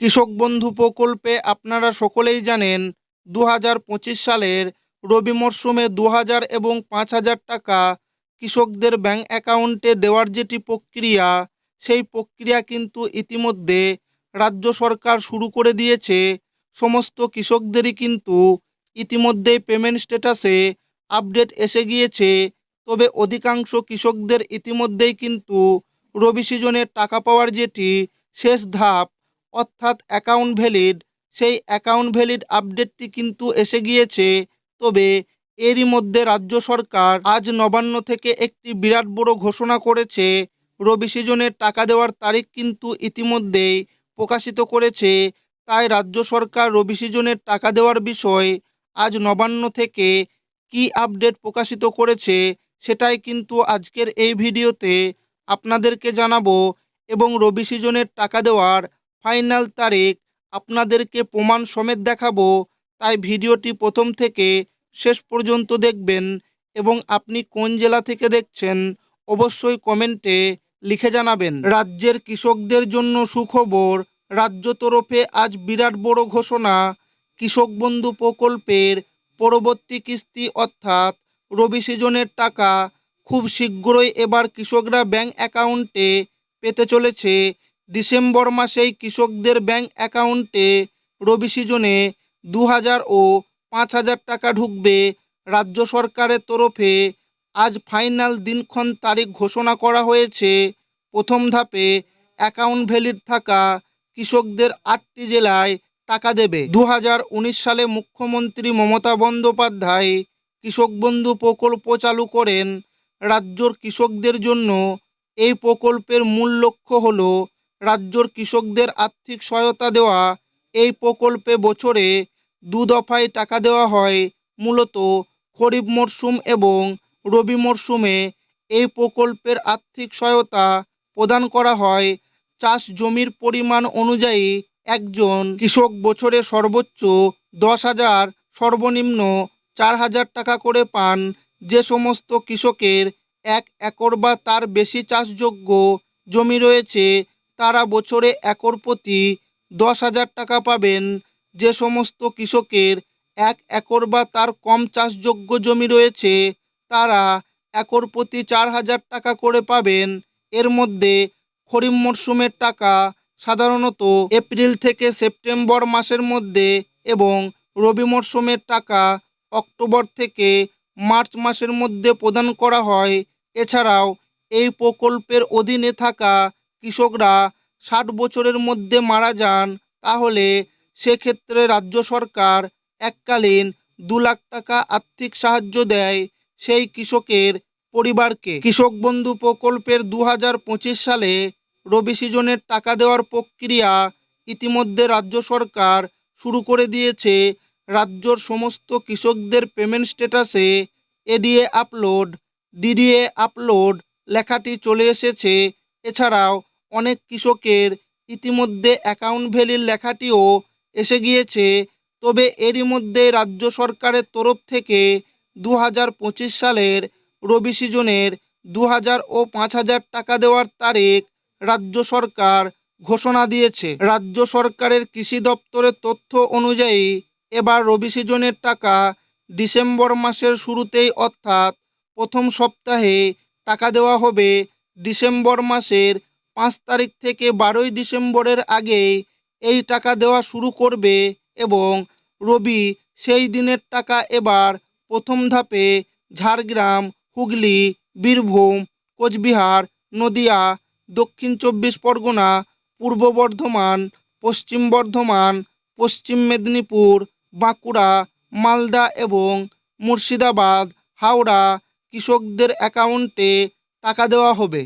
কৃষক বন্ধু প্রকল্পে আপনারা সকলেই জানেন দু হাজার পঁচিশ সালের রবি মরশুমে দু হাজার এবং পাঁচ হাজার টাকা কৃষকদের ব্যাংক অ্যাকাউন্টে দেওয়ার যেটি প্রক্রিয়া, সেই প্রক্রিয়া কিন্তু ইতিমধ্যে রাজ্য সরকার শুরু করে দিয়েছে। সমস্ত কৃষকদেরই কিন্তু ইতিমধ্যেই পেমেন্ট স্ট্যাটাসে আপডেট এসে গিয়েছে। তবে অধিকাংশ কৃষকদের ইতিমধ্যেই কিন্তু রবি সিজনের টাকা পাওয়ার যেটি শেষ ধাপ অর্থাৎ অ্যাকাউন্ট ভ্যালিড সেই অ্যাকাউন্ট ভ্যালিড আপডেটটি কিন্তু এসে গিয়েছে। তবে এরই মধ্যে রাজ্য সরকার আজ নবান্ন থেকে একটি বিরাট বড় ঘোষণা করেছে। রবি সিজনের টাকা দেওয়ার তারিখ কিন্তু ইতিমধ্যেই প্রকাশিত করেছে। তাই রাজ্য সরকার রবি সিজনের টাকা দেওয়ার বিষয়ে আজ নবান্ন থেকে কি আপডেট প্রকাশিত করেছে সেটাই কিন্তু আজকের এই ভিডিওতে আপনাদেরকে জানাব। এবং রবি সিজনের টাকা দেওয়ার ফাইনাল তারিখ আপনাদেরকে প্রমাণ সমেত দেখাবো। তাই ভিডিওটি প্রথম থেকে শেষ পর্যন্ত দেখবেন এবং আপনি কোন জেলা থেকে দেখছেন অবশ্যই কমেন্টে লিখে জানাবেন। রাজ্যের কৃষকদের জন্য সুখবর, রাজ্য তরফে আজ বিরাট বড় ঘোষণা, কৃষক বন্ধু প্রকল্পের পরবর্তী কিস্তি অর্থাৎ রবি সিজনের টাকা খুব শীঘ্রই এবার কৃষকরা ব্যাংক অ্যাকাউন্টে পেতে চলেছে। ডিসেম্বর মাসেই কৃষকদের ব্যাংক অ্যাকাউন্টে রবি সিজনে দু হাজার ও পাঁচ হাজার টাকা ঢুকবে রাজ্য সরকারের তরফে। আজ ফাইনাল দিনক্ষণ তারিখ ঘোষণা করা হয়েছে। প্রথম ধাপে অ্যাকাউন্ট ভ্যালিড থাকা কৃষকদের আটটি জেলায় টাকা দেবে। দু হাজার উনিশ সালে মুখ্যমন্ত্রী মমতা বন্দ্যোপাধ্যায় কৃষক বন্ধু প্রকল্প চালু করেন। রাজ্যর কৃষকদের জন্য এই প্রকল্পের মূল লক্ষ্য হল রাজ্যর কৃষকদের আর্থিক সহায়তা দেওয়া। এই প্রকল্পে বছরে দু দফায় টাকা দেওয়া হয়। মূলত খরিফ মরশুম এবং রবি মরশুমে এই প্রকল্পের আর্থিক সহায়তা প্রদান করা হয়। চাষ জমির পরিমাণ অনুযায়ী একজন কৃষক বছরে সর্বোচ্চ দশ হাজার, সর্বনিম্ন চার হাজার টাকা করে পান। যে সমস্ত কৃষকের এক একর বা তার বেশি চাষযোগ্য জমি রয়েছে তারা বছরে একর প্রতি দশ হাজার টাকা পাবেন। যে সমস্ত কৃষকের এক একর বা তার কম চাষযোগ্য জমি রয়েছে, তারা একর প্রতি চার হাজার টাকা করে পাবেন। এর মধ্যে খরিফ মরশুমের টাকা সাধারণত এপ্রিল থেকে সেপ্টেম্বর মাসের মধ্যে এবং রবি মরশুমের টাকা অক্টোবর থেকে মার্চ মাসের মধ্যে প্রদান করা হয়। এছাড়াও এই প্রকল্পের অধীনে থাকা কৃষকরা ষাট বছরের মধ্যে মারা যান, তাহলে সেক্ষেত্রে রাজ্য সরকার এককালীন দু লাখ টাকা আর্থিক সাহায্য দেয় সেই কৃষকের পরিবারকে। কৃষক বন্ধু প্রকল্পের দু হাজার পঁচিশ সালে রবি সিজনের টাকা দেওয়ার প্রক্রিয়া ইতিমধ্যে রাজ্য সরকার শুরু করে দিয়েছে। রাজ্যর সমস্ত কৃষকদের পেমেন্ট স্ট্যাটাসে এডিএ আপলোড, ডিডিএ আপলোড লেখাটি চলে এসেছে। এছাড়াও অনেক কৃষকের ইতিমধ্যে অ্যাকাউন্ট ভ্যালির লেখাটিও এসে গিয়েছে। তবে এরই মধ্যে রাজ্য সরকারের তরফ থেকে দু হাজার পঁচিশ সালের রবি সিজনের দু হাজার ও পাঁচ হাজার টাকা দেওয়ার তারিখ রাজ্য সরকার ঘোষণা দিয়েছে। রাজ্য সরকারের কৃষি দপ্তরের তথ্য অনুযায়ী এবার রবি সিজনের টাকা ডিসেম্বর মাসের শুরুতেই অর্থাৎ প্রথম সপ্তাহে টাকা দেওয়া হবে ডিসেম্বর মাসের পাঁচ তারিখ থেকে বারোই ডিসেম্বরের আগেই এই টাকা দেওয়া শুরু করবে এবং রবি সেই দিনের টাকা এবার প্রথম ধাপে ঝাড়গ্রাম, হুগলি, বীরভূম, কোচবিহার, নদিয়া, দক্ষিণ চব্বিশ পরগনা, পূর্ব বর্ধমান, পশ্চিম বর্ধমান, পশ্চিম মেদিনীপুর, বাঁকুড়া, মালদা এবং মুর্শিদাবাদ, হাওড়া কৃষকদের অ্যাকাউন্টে টাকা দেওয়া হবে।